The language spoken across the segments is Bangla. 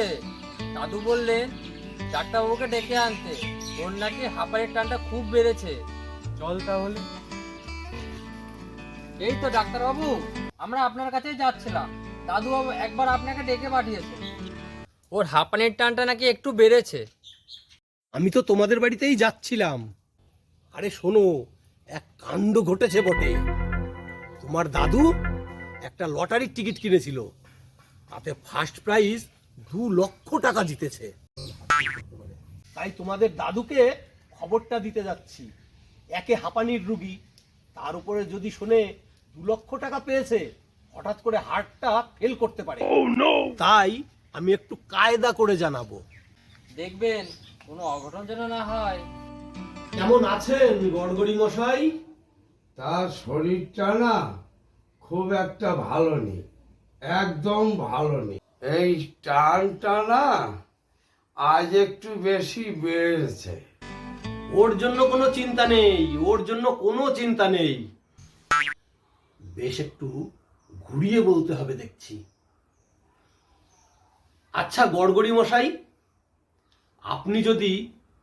রে দাদু বললেন ডাক্তারবাবুকে ডেকে আনতে। ওর নাকি হাঁপানির টানটা খুব বেড়েছে। চল তাহলে। এই তো ডাক্তারবাবু আমরা আপনার কাছেই যাচ্ছিলাম। দাদু বাবু একবার আপনাকে ডেকে পাঠিয়েছে। ওর হাঁপানির টানটা নাকি একটু বেড়েছে। আমি তো তোমাদের বাড়িতেই যাচ্ছিলাম। আরে শোনো, এক কাণ্ড ঘটেছে বটে। তোমার দাদু একটা লটারির টিকিট কিনেছিল। তাতে ফার্স্ট প্রাইজ দু লক্ষ টাকা জিতেছে। তাই তোমাদের দাদুকে খবরটা দিতে যাচ্ছি। একে হাঁপানির রুগী তার উপরে যদি শোনে দু লক্ষ টাকা পেয়েছে হঠাৎ করে হার্টটা ফেল করতে পারে। তাই আমি একটু কায়দা করে জানাব। দেখবেন কোনো অঘটন যেন না হয়। কেমন আছেন গড়গড়ি মশাই? তার শরীরটা না খুব একটা ভালো নেই একদম ভালো নেই। এই টানটা না আজ একটু বেশি বেড়েছে। ওর জন্য কোনো চিন্তা নেই ওর জন্য কোনো চিন্তা নেই। বেশ একটু ঘুরিয়ে বলতে হবে দেখছি। আচ্ছা গড়গড়ি মশাই আপনি যদি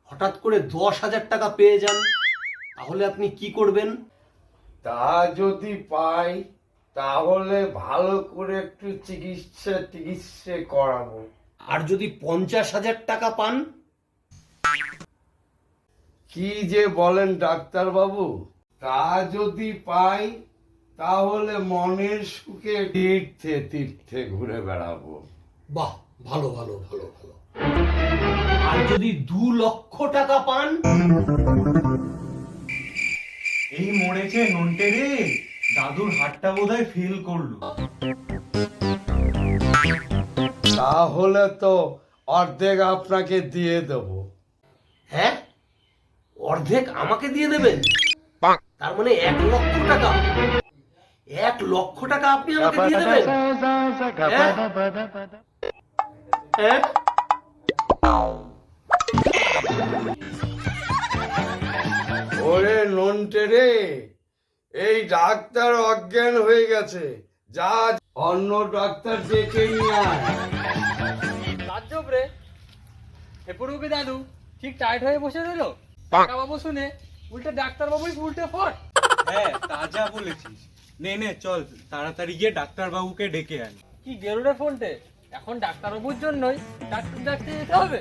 হঠাৎ করে দশ হাজার টাকা পেয়ে যান তাহলে আপনি কি করবেন? তা যদি পাই তাহলে ভালো করে একটু চিকিৎসা টিকিৎসা করাবো। আর যদি পঞ্চাশ হাজার টাকা পান? কি যে বলেন ডাক্তার বাবু তা যদি পাই তাহলে মনের সুখে তীর্থে তীর্থে ঘুরে বেড়াবো। বাহ ভালো ভালো ভালো ভালো। আর যদি দু লক্ষ টাকা পান? এই মরেছে নন্টে রে। দাদুর হাতটা বোধহয় ফেল করল। তাহলে তো অর্ধেক আপনাকে দিয়ে দেবো। হ্যাঁ? অর্ধেক আমাকে দিয়ে দেবেন? তার মানে এক লক্ষ টাকা। এক লক্ষ টাকা আপনি আমাকে দিয়ে দেবেন? হ্যাঁ? ওরে নন্টে রে। এই ডাক্তার অজ্ঞান হয়ে গেছে। যা অন্য ডাক্তার ডেকে নিয়ে আয়। তাজ্জব রে। হেপুরুকে দাদু ঠিক টাইট হয়ে বসে রইল? বাবু শুনে উল্টে ডাক্তার বাবুই উল্টে ফট হ্যাঁ তা যা বলেছিস। নে নে চল তাড়াতাড়ি গিয়ে ডাক্তার বাবুকে ডেকে আনি। কি গেরুড়ে ফোনটে? এখন ডাক্তারবাবুর জন্যই ডাক্তার ডাকতে যেতে হবে।